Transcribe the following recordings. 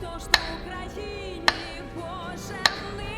Дзвони, что ж Україні, Боже, нині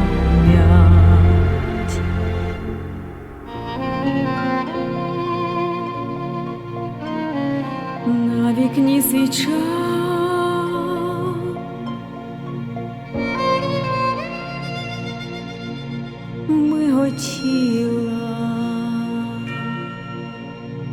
Вікні свіча. Миготіла